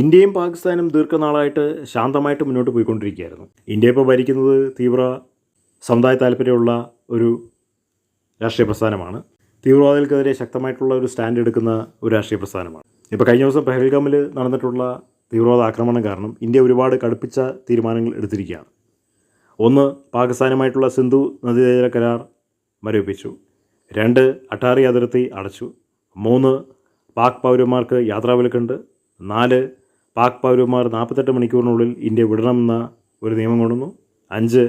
ഇന്ത്യയും പാകിസ്ഥാനും ദീർഘനാളായിട്ട് ശാന്തമായിട്ട് മുന്നോട്ട് പോയിക്കൊണ്ടിരിക്കുകയായിരുന്നു. ഇന്ത്യ ഇപ്പോൾ ഭരിക്കുന്നത് തീവ്ര സമുദായ താല്പര്യമുള്ള ഒരു രാഷ്ട്രീയ പ്രസ്ഥാനമാണ്. തീവ്രവാദികൾക്കെതിരെ ശക്തമായിട്ടുള്ള ഒരു സ്റ്റാൻഡ് എടുക്കുന്ന ഒരു രാഷ്ട്രീയ പ്രസ്ഥാനമാണ്. ഇപ്പോൾ കഴിഞ്ഞ ദിവസം പെഹൽഗാമിൽ നടന്നിട്ടുള്ള തീവ്രവാദ ആക്രമണം കാരണം ഇന്ത്യ ഒരുപാട് കടുപ്പിച്ച തീരുമാനങ്ങൾ എടുത്തിരിക്കുകയാണ്. ഒന്ന് പാകിസ്ഥാനുമായിട്ടുള്ള സിന്ധു നദീതീര കരാർ മരവിപ്പിച്ചു. രണ്ട് അട്ടാറി അതിർത്തി അടച്ചു. മൂന്ന് പാക് പൗരന്മാർക്ക് യാത്രാവിലക്കുണ്ട്. നാല് പാക് പൗരന്മാർ നാൽപ്പത്തെട്ട് മണിക്കൂറിനുള്ളിൽ ഇന്ത്യ വിടണമെന്ന ഒരു നിയമം കൊണ്ടുവന്നു. അഞ്ച്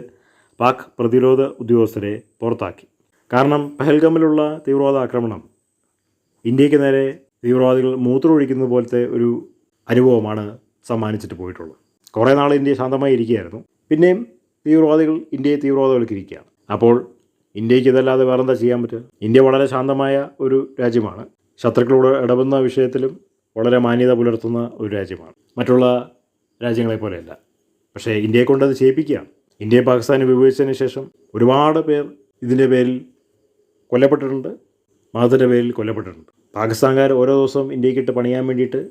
പാക് പ്രതിരോധ ഉദ്യോഗസ്ഥരെ പുറത്താക്കി. കാരണം പെഹൽഗമിലുള്ള തീവ്രവാദ ആക്രമണം ഇന്ത്യയ്ക്ക് നേരെ തീവ്രവാദികൾ മൂത്രമൊഴിക്കുന്നത് പോലത്തെ ഒരു അനുഭവമാണ് സമ്മാനിച്ചിട്ട് പോയിട്ടുള്ളത്. കുറേ നാൾ ഇന്ത്യ ശാന്തമായി ഇരിക്കുകയായിരുന്നു. പിന്നെയും തീവ്രവാദികൾ ഇന്ത്യയെ തീവ്രവാദവൽക്കരിക്കുകയാണ് അപ്പോൾ ഇന്ത്യയ്ക്ക് ഇതല്ലാതെ വേറെന്താ ചെയ്യാൻ പറ്റുക? ഇന്ത്യ വളരെ ശാന്തമായ ഒരു രാജ്യമാണ്. ശത്രുക്കളോട് ഇടപെടുന്ന വിഷയത്തിലും വളരെ മാന്യത പുലർത്തുന്ന ഒരു രാജ്യമാണ്. മറ്റുള്ള രാജ്യങ്ങളെ പോലെയല്ല. പക്ഷേ ഇന്ത്യയെ കൊണ്ട് അത് ചെയ്യിപ്പിക്കുകയാണ്. ഇന്ത്യയെ പാകിസ്ഥാനെ വിഭജിച്ചതിന് ശേഷം ഒരുപാട് പേർ ഇതിന്റെ പേരിൽ കൊല്ലപ്പെട്ടിട്ടുണ്ട്. മതത്തിന്റെ പേരിൽ കൊല്ലപ്പെട്ടിട്ടുണ്ട്. പാകിസ്ഥാൻകാർ ഓരോ ദിവസവും ഇന്ത്യക്കിട്ട് പണിയാൻ വേണ്ടിയിട്ട്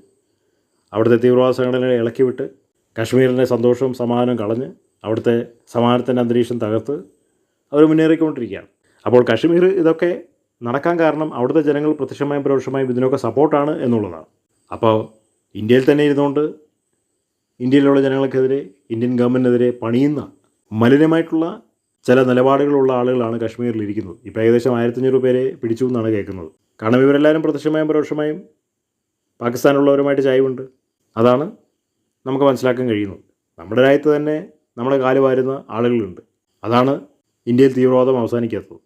അവിടുത്തെ തീവ്രവാദ സംഘടനകളെ ഇളക്കി വിട്ട് കാശ്മീരിന്റെ സന്തോഷവും സമാധാനവും കളഞ്ഞ് അവിടുത്തെ സമാധാനത്തിന്റെ അന്തരീക്ഷം തകർത്ത് അവർ മുന്നേറിക്കൊണ്ടിരിക്കുകയാണ്. അപ്പോൾ കാശ്മീർ ഇതൊക്കെ നടക്കാൻ കാരണം അവിടുത്തെ ജനങ്ങൾ പ്രത്യക്ഷമായും പരോക്ഷമായും ഇതിനൊക്കെ സപ്പോർട്ടാണ് എന്നുള്ളതാണ്. അപ്പോൾ ഇന്ത്യയിൽ തന്നെ ഇരുന്നുകൊണ്ട് ഇന്ത്യയിലുള്ള ജനങ്ങൾക്കെതിരെ ഇന്ത്യൻ ഗവൺമെന്റിനെതിരെ പണിയുന്ന മലിനമായിട്ടുള്ള ചില നിലപാടുകളുള്ള ആളുകളാണ് കാശ്മീരിൽ ഇരിക്കുന്നത്. ഇപ്പോൾ ഏകദേശം ആയിരത്തഞ്ഞൂറ് പേരെ പിടിച്ചു എന്നാണ് കേൾക്കുന്നത്. കാരണം ഇവരെല്ലാവരും പ്രത്യക്ഷമായും പരോക്ഷമായും പാകിസ്ഥാനുള്ളവരുമായിട്ട് ചായവുണ്ട്. അതാണ് നമുക്ക് മനസ്സിലാക്കാൻ കഴിയുന്നത്. നമ്മുടെ രാജ്യത്ത് തന്നെ നമ്മുടെ കാൽ വാരുന്ന ആളുകളുണ്ട്. അതാണ് ഇന്ത്യയിൽ തീവ്രവാദം അവസാനിക്കാത്തത്.